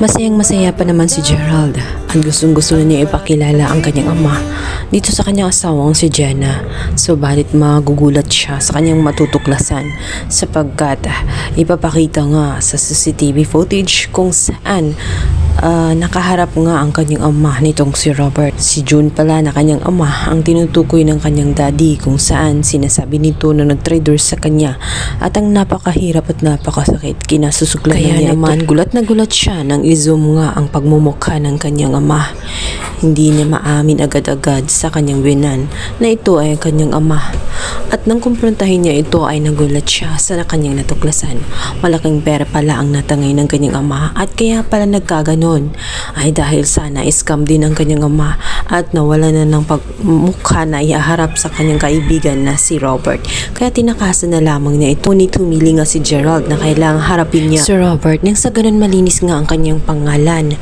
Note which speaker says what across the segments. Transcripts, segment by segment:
Speaker 1: Masayang masaya pa naman si Gerald at gustong gusto na niya ipakilala ang kanyang ama dito sa kanyang asawang si Jenna. Subalit magugulat siya sa kanyang matutuklasan sapagkat ah, ipapakita nga sa CCTV footage kung saan ah, nakaharap nga ang kanyang ama nitong si Robert. Si June pala na kanyang ama ang tinutukoy ng kanyang daddy kung saan sinasabi nito na nag-trader sa kanya at ang napakahirap at napakasakit kinasusuklan
Speaker 2: Kaya
Speaker 1: niya naman gulat na gulat siya nang i-zoom nga ang pagmumukha ng kanyang ama. Hindi niya maamin agad-agad sa kanyang binan na ito ay ang kanyang ama. At nang kumprontahin niya ito ay nagulat siya sa kanyang natuklasan. Malaking pera pala ang natangay ng kanyang ama at kaya pala nagkaganon. Ay dahil sana scam din ang kanyang ama at nawala na ng pagmukha na ihaharap sa kanyang kaibigan na si Robert. Kaya tinakasan na lamang niya ito. Ngunit humili nga si Gerald na kailangang harapin niya si Robert nang sa ganun malinis nga ang kanyang pangalan.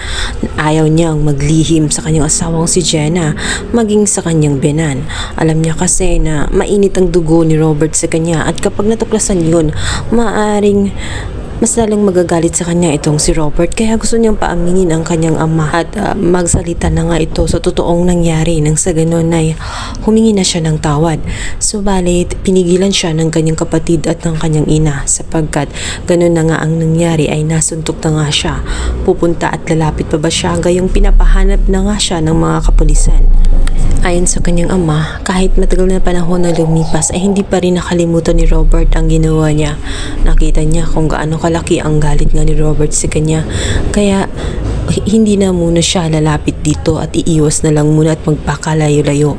Speaker 1: Ayaw niyang maglihim sa kanyang asawang si Jenna maging sa kanyang binan. Alam niya kasi na mainit ang dugo ni Robert sa kanya at kapag natuklasan yun, maaring mas lalong magagalit sa kanya itong si Robert kaya gusto niyang paaminin ang kanyang ama at ah, magsalita na nga ito sa totoong nangyari nang sa ganun ay humingi na siya ng tawad. Subalit pinigilan siya ng kanyang kapatid at ng kanyang ina sapagkat ganun na nga ang nangyari ay nasuntok na nga siya. Pupunta at lalapit pa ba siya gayong pinapahanap na nga siya ng mga kapulisan. Ayon sa kanyang ama, kahit matagal na panahon na lumipas ay hindi pa rin nakalimutan ni Robert ang ginawa niya. Nakita niya kung gaano kalaki ang galit nga ni Robert sa kanya. Kaya hindi na muna siya lalapit dito at iiwas na lang muna at magpakalayo-layo.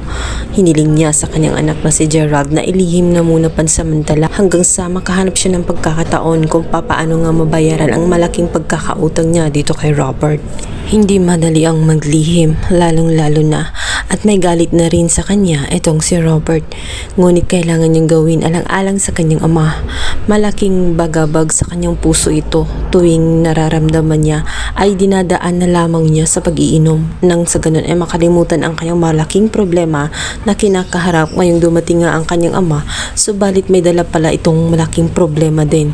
Speaker 1: Hiniling niya sa kanyang anak na si Gerald na ilihim na muna pansamantala hanggang sa makahanap siya ng pagkakataon kung papaano nga mabayaran ang malaking pagkakautang niya dito kay Robert. Hindi madali ang maglihim, lalong-lalo na at may galit na rin sa kanya itong si Robert. Ngunit kailangan niyang gawin alang-alang sa kanyang ama. Malaking bagabag sa kanyang puso ito tuwing nararamdaman niya ay dinadaan na lamang niya sa pag-iinom. Nang sa ganun ay makalimutan ang kanyang malaking problema na kinakaharap ngayong dumating nga ang kanyang ama subalit may dala pala itong malaking problema din.